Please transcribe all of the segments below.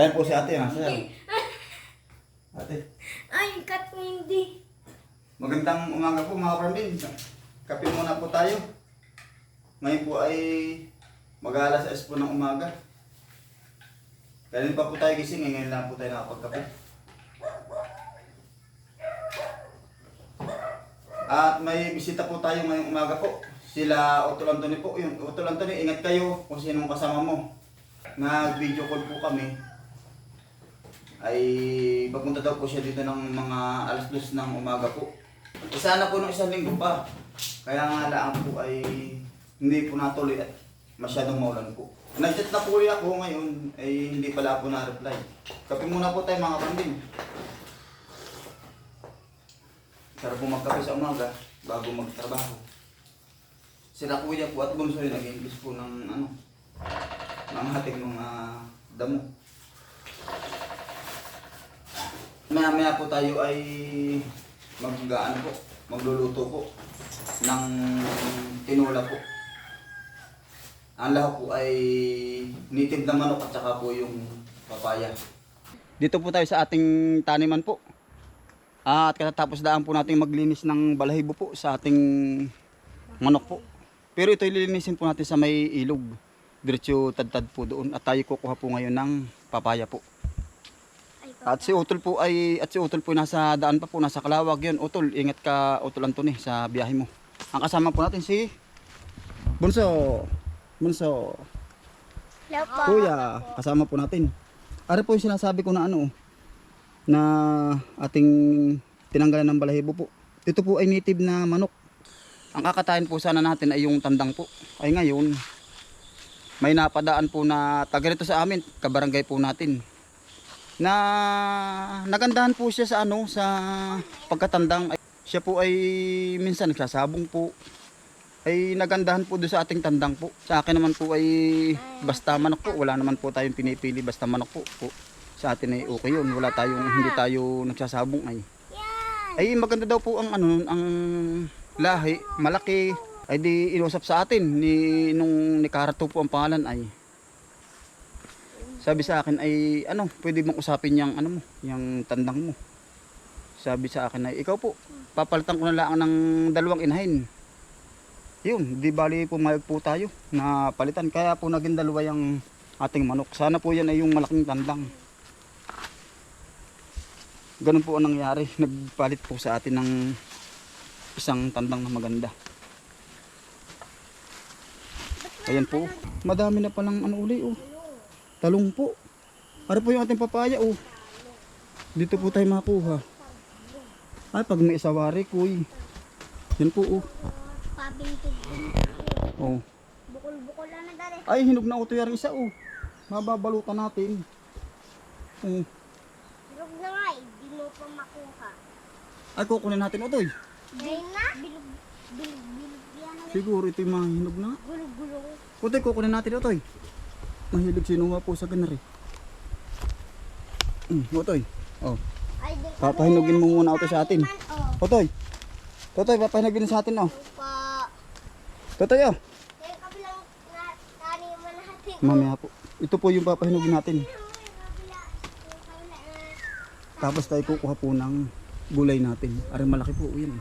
Ayan po si ate, ha? Sir. Ate. Ay, kat mo hindi. Magandang umaga po mga kapambin. Kape muna po tayo. Ngayon po ay mag-alas 6 po ng umaga. Galing pa po tayo gising, eh, ngayon lang po tayo nakapagkape. At may bisita po tayo ngayong umaga po. Sila Otol Anthony po. Yun, Otol Anthony, ingat kayo kung sinong kasama mo. Nag-video call po kami. Ay papunta daw po siya dito ng mga alas 2 ng umaga po. Isa na po nung isang linggo pa. Kaya nga lang po ay hindi po natuloy at masyadong maulan po. Nag-chat na po ulit ako ngayon ay hindi pala po na-reply. Kape muna po tayo mga kambing. Sarap po magkape sa umaga bago magtrabaho. Sila kuya po at bunso yun nag-imbis po ng ano ng ating mga damo. Maya maya po tayo ay mag ano po, magluluto po ng tinula po. Ang lahat po ay native na manok at saka po yung papaya. Dito po tayo sa ating taniman po. At katatapos daan po natin maglinis ng balahibo po sa ating manok po. Pero ito ililinisin po natin sa may ilog. Diretso tad-tad po doon at tayo kukuha po ngayon ng papaya po. At si Utol po ay at si Utol po nasa daan pa po nasa Kalawag 'yon. Utol, ingat ka Utol Antony sa biyahe mo. Ang kasama po natin si Bunso. Bunso. Hello po. Kuya, kasama po natin. Ari po yung sinasabi ko na ano na ating tinanggalan ng balahibo po. Ito po ay native na manok. Ang kakatayin po sana natin ay yung tandang po. Ay ngayon, may napadaan po na taga rito sa amin, kabarangay po natin. Na nagandahan po siya sa ano sa pagkatandang. Siya po ay minsan nagsasabong po. Ay nagandahan po doon sa ating tandang po. Sa akin naman po ay basta manok po. Wala naman po tayong pinipili basta manok po. po. Sa atin ay okay yun. Wala tayong hindi tayo nagsasabong ay. Ay maganda daw po ang ano ang lahi, malaki. Ay di inusap sa atin ni nung ni Karato po ang pangalan ay. Sabi sa akin ay ano, pwede mong usapin yung ano mo, yung tandang mo. Sabi sa akin ay ikaw po, papalitan ko na lang ng dalawang inahin. Yun, di bali pumayag po tayo na palitan. Kaya po naging dalawa yung ating manok. Sana po yan ay yung malaking tandang. Ganun po ang nangyari. Nagpalit po sa atin ng isang tandang na maganda. Ayan po. Madami na palang ano uli oh. Talong po. Para po yung ating papaya oh. Dito po tayo makuha. Ay, pag may isawari, kuy. Yan po oh. Oh. Bukol-bukol lang na dali. Ay, hinog na uto yung isa oh. Mababalutan natin. Oh. Bilog na nga eh. Di mo pa makuha. Ay, kukunin natin utoy. Bilog na? Bilog. Bilog. Bilog yan. Siguro ito yung mga hinog na. Gulong-gulong. Utoy, kukunin natin utoy. Mahilig sinuha po sa ganari. Mm, utoy. Oh. Ay, di Papahinugin mo muna utoy sa atin. Oh. Utoy. Utoy, papahinugin sa atin oh. Pa. Utoy oh. Yung kabilang na taniman natin. Mamaya po. Ito po yung papahinugin natin. Tapos tayo kukuha po ng gulay natin. Ari malaki po yun.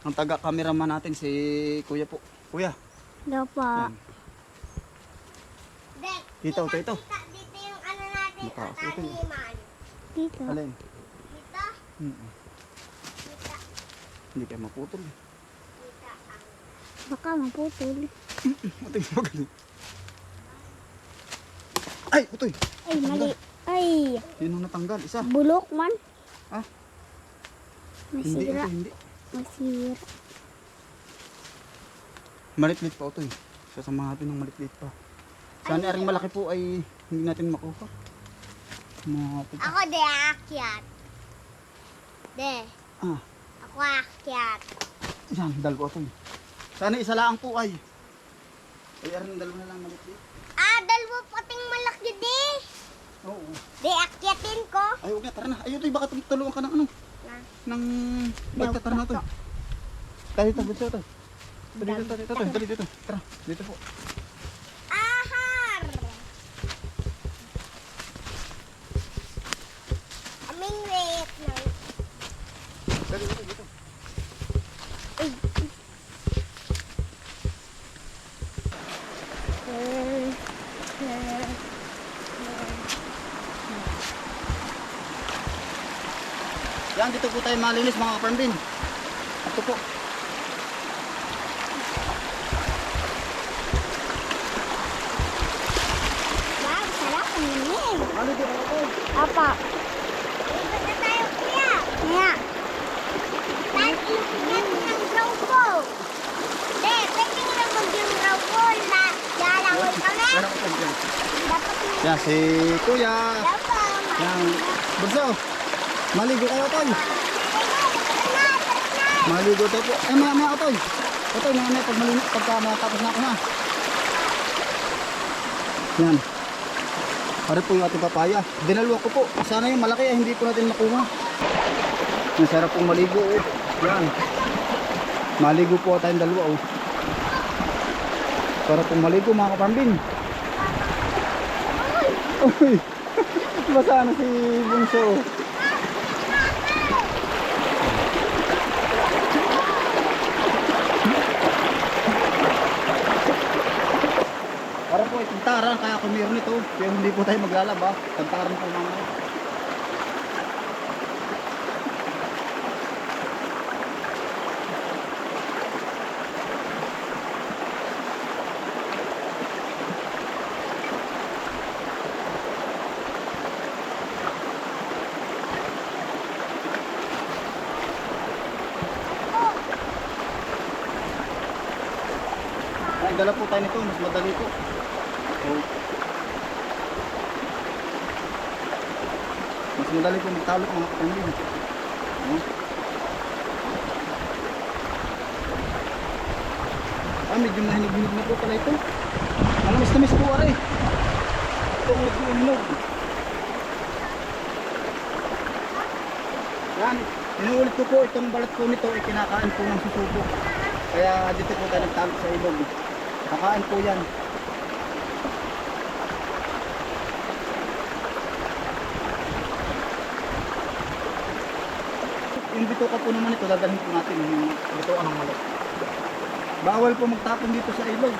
Ang taga-cameraman natin si Kuya po. Kuya. Hello po. Yan. Dito, ito, ito. kita dito yung ano natin. Ang ito. taniman. Dito. Alin? Dito. Mm Kita. Hindi kayo maputol. Kita ang. Baka maputol. Utoy, magaling. Ay, utoy. Ay, mali. Ay, Yun ang natanggal. Isa. bulok man. Ah? Masira. Hindi, utoy, hindi. Masira. Malitlit pa utoy. Sasama natin ng malitlit pa. Sana aring malaki po ay hindi natin makuha. Puta. Ako de akyat. De. Ah, Ako akyat. yan, dalawa utoy. Sana isa lang po ay. Ay, aring dalawa na lang malitlit. Ah, dalawa pating malaki de. Oo. De akyatin ko. Ay, huwag na, tara na. Ay, utoy, baka tulungan ka ng ano? Na. Ng... Basta tara na. Tara dito, dito, dito. Dito, dito, dito, dito, dito, dito. Tara, dito po. Ahar. Eh, eh, Yan, dito po tayo malinis mga kaparmbin. Ito po. Wow, sarap ang lamig. Ano dito ako? Apa. Ikot na tayo, kuya. Kaya, Dahil inupigan mo ng ko. De, pwede nga mag yung ko na lalaway kami. Dapat Yan, si Kuya. dapat. Yan. Bunso. Maligo kayo, Toy. Maligo tayo po. Eh, maya maya, Toy. Toy, maya maya, pag maligo, pagka matapos na ako na. Yan. Pare po yung ating papaya. Dinaluwa ko po. Sana yung malaki eh, hindi po natin makuha. Masarap pong maligo oh. Yan. Maligo po tayong dalawa oh. Para pong maligo mga kapambin. Uy! Basa na si Bunso. Para po itantaran kaya ako meron ito. Kaya hindi po tayo maglalaba. Tantaran po mga Ay, dala po tayo nito. Mas madali po. Oh. Mas magtalo mga kapatid. Oh. Ah, medyo mahinog-hinog na po pala ito. Malamis-tamis po aray. Ito ang naghihinog. Yan, inuulit ko po itong balat po nito ay kinakain po ng susubo. Kaya dito po tayo nagtalo sa ilog. Kakain po yan. Bituka po naman ito, dadalhin po natin yung bituka ng malok. Bawal po magtapon dito sa ilog.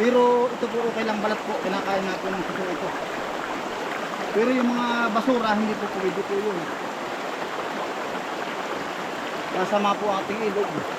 Pero ito po okay lang balat po, kinakain na po ng suso ito. Pero yung mga basura, hindi po pwede po yun. Masama po ating ilog.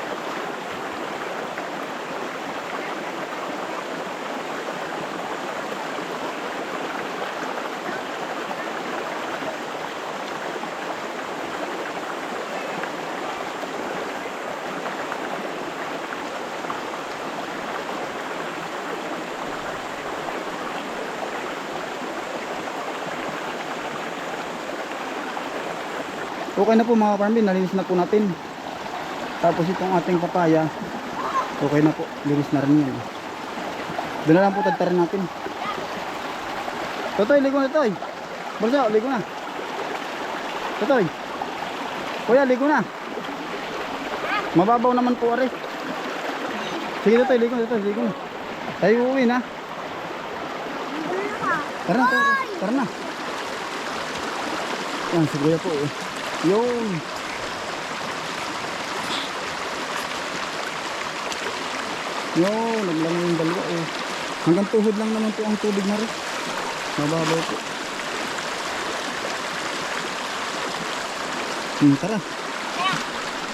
Okay na po mga farmbin, nalinis na po natin. Tapos itong ating papaya, okay na po, linis na rin yan. Doon na lang po tagtarin natin. Totoy, ligo na toy. Burso, ligo na. Totoy. Kuya, ligo na. Mababaw naman po are. Sige totoy, ligo totoy, ligo na. Tayo uuwi na. Tara na, tara, na. Yan, si po eh. Yun. Yun, naglangoy yung dalawa eh. Hanggang tuhod lang naman po ang tubig na rin. Mababaw po. Hmm, tara.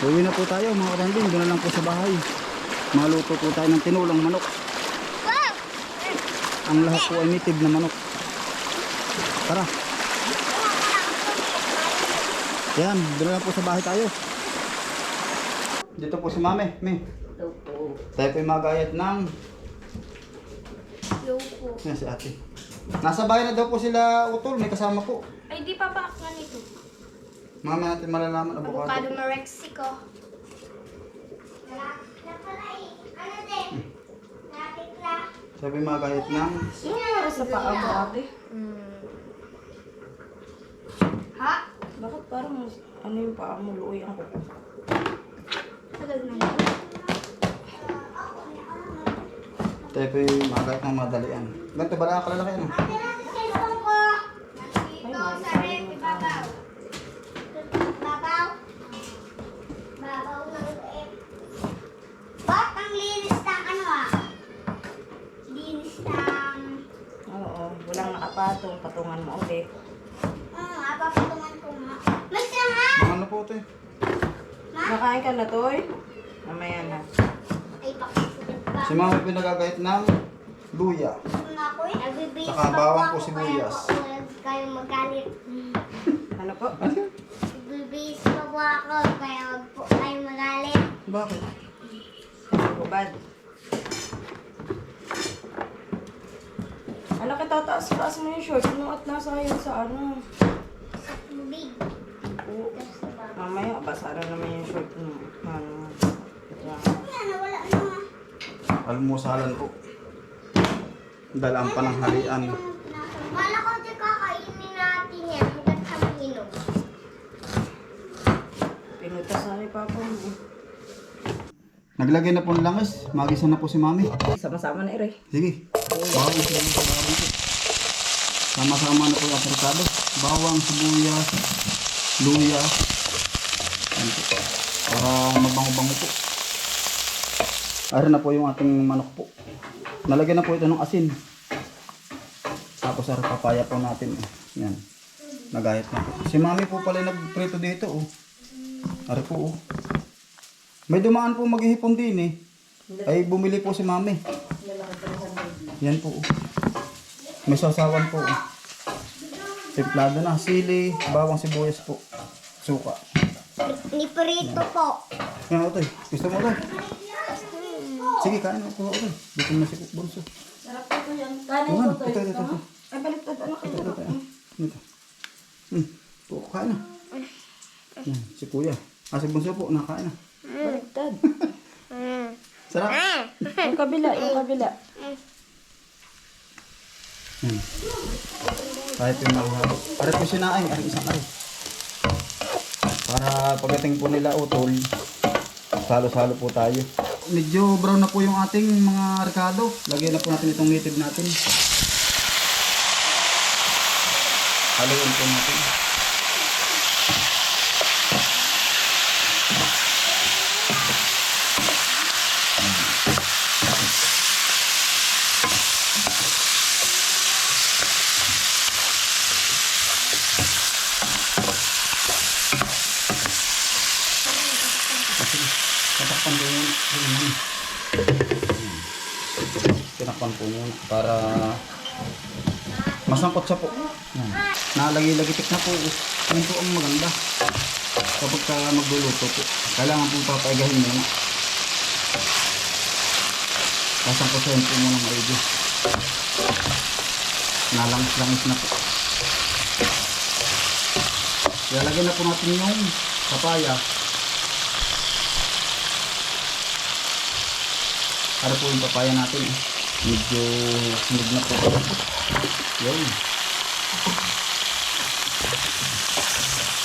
Uwi na po tayo mga kapanding. Doon na lang po sa bahay. Maluto po tayo ng tinulang manok. Ang lahat po ay native na manok. Tara. Yan, doon na lang po sa bahay tayo. Dito po si Mame. Me. Tayo po yung magayat ng... Yo po. Yan si ate. Nasa bahay na daw po sila utol. May kasama po. Ay, di pa pa nga nito. Mama natin malalaman. Avocado Avocado. Mexico. Pala eh. Ano din? Lapit na. Sabi ng... Sa paa mo, ate. Ha? Bakit parang ano yung paa mo, luoy ang kuko? Tagal na yun. Tayo po yung magayat ng madalian. Ganito ba na kalalaki ano? Po ito eh? Nakain ka na, Toy? Mamaya na. Ay, pakisulit pa. Si mama pinagagayat ng luya. Eh. Saka bawang po sibuyas. Kaya po, kayong magalit. Ano po? Nagbibihis pa po ako, kaya huwag po kayong magalit. Bakit? Hubad. Ano kita taas-taas mo yung shorts mo at nasa yun sa ano? Sa tubig. Mamaya, basa na naman yung short mo. Ano? Almusalan po. Dahil ang pananghalian. Wala ko di kakainin natin yan hanggang sa mainom. Pinutas na ni Papa mo. Naglagay na po ng langis. Magisa na po si mami. Sama-sama na ere. Sige. Bawang sibuyas. Sama-sama na po yung aprikado. Bawang, sibuyas, luya. Yan po. Para mabango-bango po. Ari na po yung ating manok po. Nalagyan na po ito ng asin. Tapos ari papaya po natin. eh. Yan. Nagayat na po. Si mami po pala nagprito dito oh. Ari po oh. May dumaan po maghihipon din eh. Ay bumili po si mami. Yan po. oh. May sasawan po. oh. Templado na. Sili, bawang sibuyas po. Suka. Ni Perito po. Yan ito. Gusto mo ito? Sige, kain mo po ito. Dito na si Bunso. Sarap po yan. Po, Toy. ito, ito, ito. ito. Ay, baliktad. Ano kayo? Ito, ito, ito. Ito. Hmm. Po, kain na. Yan, si Kuya. Ah, si Bunso po, nakain na. Baliktad. Sarap. Yung kabila, yung kabila. Hmm. Kahit yung mahalo. Para po sinaing, ang isang ari. Para pagdating po nila utol, salo-salo po tayo. Medyo brown na po yung ating mga rekado. Lagyan na po natin itong native natin. Haluin po natin. Ayan. Tinakpan po muna para masangkot siya po. Yan. Nalagi-lagitik na po. Yan po ang maganda. Kapag ka magluluto po. Kailangan po papaigahin muna. Pasangkot siya po muna maigi. Nalangis-langis na po. Lalagyan na po natin yung papaya. Para po yung papaya natin. eh. Medyo sunog na po. Yun.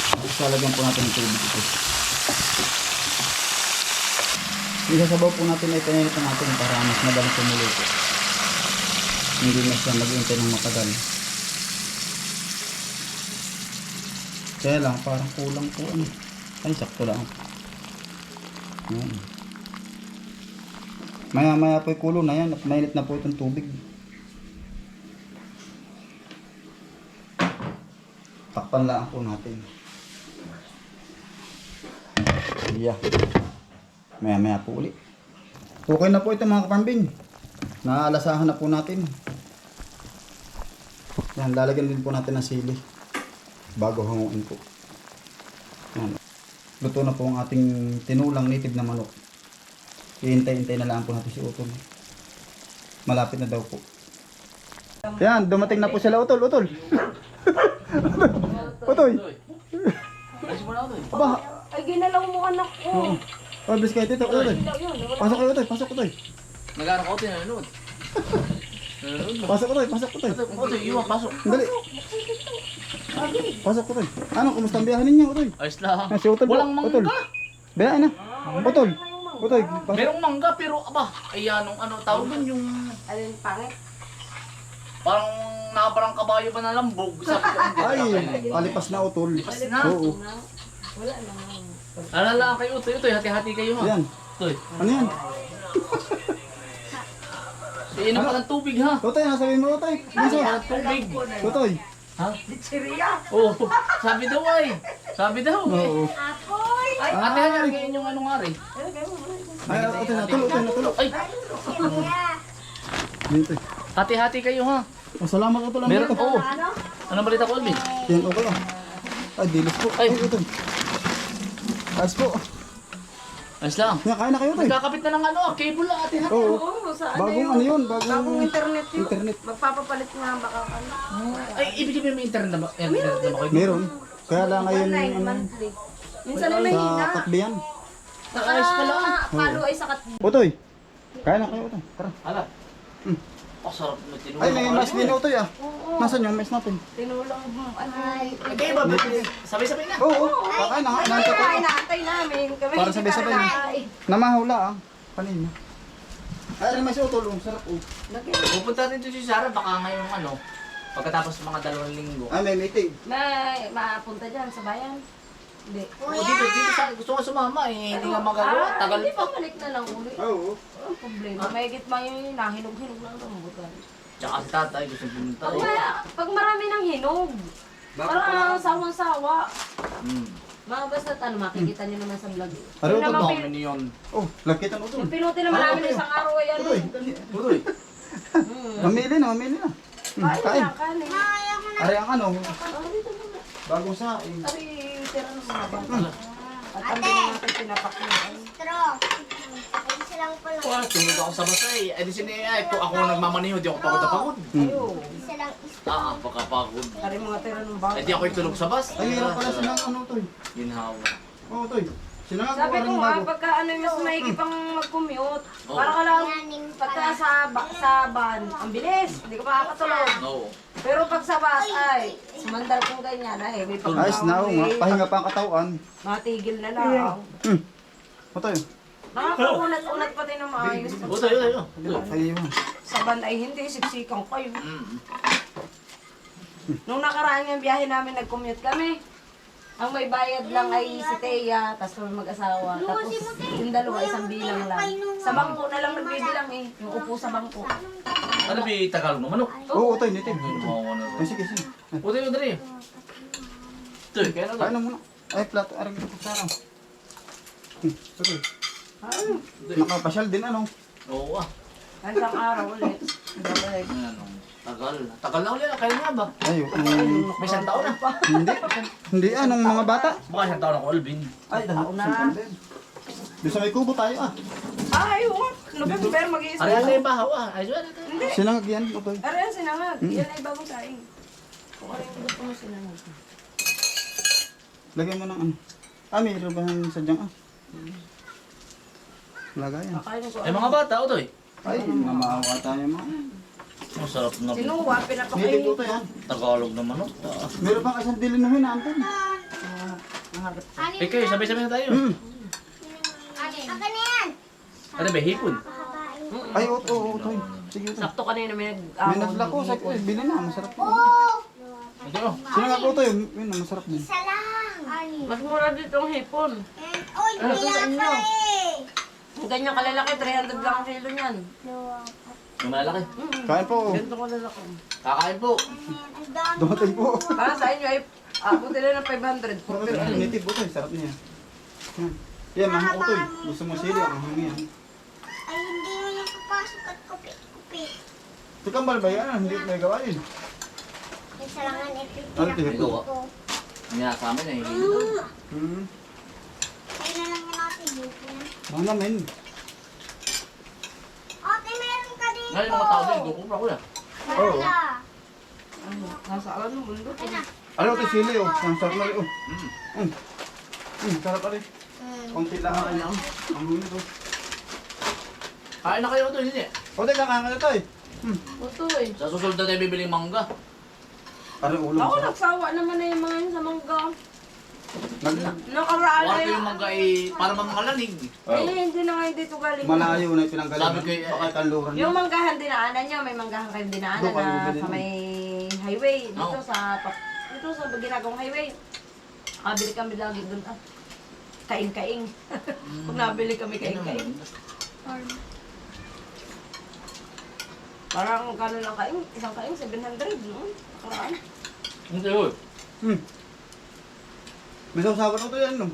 Tapos po natin ng tubig ito. Isasabaw po natin ay pinahit natin para mas madaling kumuluto. Hindi na siya mag-iintay ng matagal. Kaya lang, parang kulang po ano. Ay, sakto lang. Yan. Maya maya po yung kulo na yan mainit na po itong tubig. Takpan lang po natin. Yeah. Maya maya po uli. Okay na po ito mga kapambing. Naalasahan na po natin. Yan, lalagyan din po natin ng sili. Bago hanguin po. Yan. Luto na po ang ating tinulang native na manok. Hihintay-hintay na lang po natin si Utol. Malapit na daw po. Yan, dumating na po sila Utol, Utol. Utoy. Aba, Ay, ginalaw mo anak ko. oh, bis kayo dito, Utoy. Pasok kayo, Utoy, pasok Utoy. Nag-aaral ko din, nanonood. Pasok Utoy, pasok Utoy. Otoy, iwan, pasok. Dali. Pasok Utoy. Ano, kumusta ang biyahe ninyo, Utoy? Ayos lang. Ah, si Utol po, Walang Utol. mangga. Biyahe na. Utol. Utoy, pasok. Merong mangga, pero aba, ay anong ano tawag dun yung Alin, pangit? parang nakaparang kabayo ba na lambog. Sabi ko, hindi. Ay, palipas na Utol. Lipas na. Oo. Alala kayo, Utoy, Utoy, hati-hati kayo ha. Yan. Utoy. Ano yan? Iinom ka ng tubig ha. Totoy, nasabihin mo, Totoy. Iinom ka ng tubig. Totoy. Ha? Oo. Sabi daw ay. Sabi daw. Oo. Apoy! Ang ate ngayon yung ano nga rin. Ay, Totoy, natulog, Totoy, natulog. Ay, Siriya. Dito. hati-hati kayo ha. Oh, salamat ko lang. Meron, oo. Ano balita ko, Alvin? Yan, okay lang. Ay, dilis po. Ay. Ay, Totoy. Ayos po. Ayos lang. Yan, kain na kayo, Toy. Nagkakapit na ng ano, cable lang ate ha. Oo. Oo, sa ano Bagong yun? ano yun, bagong... Bagong internet yun. Internet. Magpapapalit nga baka ano. Ay, ibig sabihin may internet na ba? Eh, Internet na ba kayo? Meron. Kaya lang ngayon, Online, ano, monthly. Minsan ay may hina. sa takbiyan. Ayos pala. Ah, palo ay sakat. Utoy. Kain na kayo, Utoy. Tara. Hala. Hmm. Oh, sarap na tinulang. Ay, may mais din, Utoy ah. Nasaan yung mais natin? Tinulang ano. Okay, ba? Sabay-sabay na. Oo, oo. Kakain na. Ay, Nandito ko. ay, naantay namin. Kami Para sabay-sabay na. Namahula ah. Kanina. Ay, may mais utol. oh. Sarap oh. Pupunta rin dito si Sarah, baka ngayong ano, pagkatapos ng mga dalawang linggo. Ay, may meeting. May mapunta dyan sa bayan. Hindi. O dito, dito sa, gusto ko sumama eh, hindi nga magagawa, Ah, tagal Hindi pa. pa balik na lang uli. Oo. Ang problema. Mahigit pa yung nahinog-hinog lang rambutan. Tsaka si tatay gusto pumunta Pag, eh. ma- pag marami ng hinog, parang sawang-sawa. Hmm. Mga basta ano, makikita nyo naman sa vlog. eh. Ano Yung to, naman Dami pin- niyon. Oh, lakitan utol. Yung pinuti naman Ah, namin okay. isang araw ay ano. Dali. Tuloy. Hmm. Mamili na, mamili na. Hmm, Kain kain. na, kain. Ari ang ano, Ah, dito muna. bagong sa... eh. Tira ng mga bata. Hala. At ang natin pinapakyan. Straw. Isa lang pala. Wala, tumulog ako sa basa eh. Eh di sini, ay, kung ako nagmamaniho, di ako pagod na pagod. Ayo. Isa lang isa. Ah, pagkapagod. Ari mga tira ng bata. Eh di ako itulog sa bus. Ay, meron pala silang ano, Utoy. Ginhawa. Oo, Utoy. Sila nga Sabi ko nga, bago. pagka ano mas maigi pang mag-commute, Oo. para ka lang, pagka sa, ba- sa van, ang bilis, hindi ka makakatulog. No. Pero pag sa bus ay, sumandal kong ganyan ay, may Ayos na, nga. pagkawi, Pahinga pa ang katawan. matigil na lang. Hmm. Utoy. Nakakaunat-unat pati na maayos. O, tayo, tayo. Ay, yun. Sa van ay hindi, siksikan kayo. Mm. Nung nakaraan yung biyahe namin, nag-commute kami. Ang may bayad lang ay si Thea, tapos kami mag-asawa. Tapos yung dalawa, isang bilang lang. Sa bangko na lang nagbibilang eh. Yung upo sa bangko. Ano ba Tagalog naman? Oh. Oo, Utoy, nitin. Gumawa na. Ay, sige, sige. Tayo, tayo. Ito, kaya na muna. Ay, plato. Arang ito sa araw. Utoy. Ah, Nakapasyal din ano. Oo ah. Isang araw ulit. Babalik. Ano, tagal. Tagal na ulit. Kaya nga ba? Ay, um, May isang taon na. hindi. Hindi, anong mga bata? Baka isang taon ako, Alvin. Ay, Tao na. Doon sa may kubo tayo ah. Ay, oo. November, mag-iisa. Ano yung bahaw ah? Ayos ba? Sinangag yan. Ano yan, sinangag. Yan ay bagong saing. Kung ano yung gusto mo sinangag. Lagyan mo ng ano. Ah, may rebahan sadyang ah. Lagayan. Ko. Eh mga bata, Otoy. Ay, mamaawa tayo mga. Ang sarap na. Sinuwa, Nitin pinapakain. Utoy ah. Tagalog naman, no? Meron pang isang dilin na hinaan Eh kayo, sabay-sabay na tayo. Hmm. Akin na yan. Ano ba, hipon? Ay, oo, oo, Utoy. Sige, Utoy. Sakto kanina may nag May naglako sa ko, eh, bili na, masarap yun. Ito, oh. Sinangag Utoy, yun, masarap din. Isa lang. Ani. Mas mura dito ang hipon. And, oy, kaya pa eh. Ang ganyan kalalaki, 300 lang ang kilo niyan. Yung malalaki. Mm. Kain po. Ganito kalalaki. Kakain po. Ang dami. Dumating po. Para sa inyo ay abot nila ng 500. Oo, 450. Utoy, native Utoy, sarap niya. Yan. Yan, mga Utoy. Gusto mo sili, ang hangi yan. Ay, hindi mo yung papasok at kupi-kupi. Ito kambal ba yan? Hindi may gawa yun. Isa lang ang ito. Ano ito? Ito, oh. ko. Minasama niya, hindi ito. Hmm. Kaya na lang natin yan. Mga namin. Ate, meron ka dito. Ngayon mga tao din, kukumpra ko yan. Oo. Ano, nasa ano mundo? Ay na. Ano ito sili oh? Ang sarap na rin oh. Mm. Mm. Mm, sarap pa rin. Hmm. Konti lang ang ano. Ang to. Kain na kayo, Otoy, hindi. O, teka, kakain na to eh. Mm. Utoy. Sa susunod na tayo bibiling mangga. Parang ulo. Ako nagsawa naman na yung mga yun sa mangga. Nag Nakaraan na Wala yun. yung mangga ay para mga kalanig. Eh, hindi na ngayon dito galing. Malayo na yung pinanggalingan. Sabi ko, eh, Baka kanluran Yung manggahan dinaanan nyo, may manggahan kayong dinaanan Doon kayo na bumili sa nun. may highway. Dito Oo. sa pa- dito sa ginagawang highway. Nakabili kami lagi doon. Ah, kaing-kaing. Pag nabili kami kaing-kaing. Parang gano'n lang kain, isang kain, 700, no? Nakaraan. Hindi yun. Hmm. May sausawan ako to yan, no?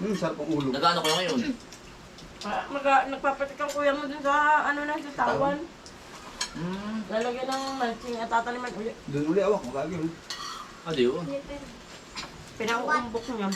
Hmm, sarap ang ulo. Nagano kayo ngayon? Ah, Mag, nagpapatik ang kuya mo dun sa, ano na, sa tawan. Hmm. Lalagyan ng mulching at tataniman ulit. Doon uli awak, magagawin. Adi yun. Pinang-umbok niya.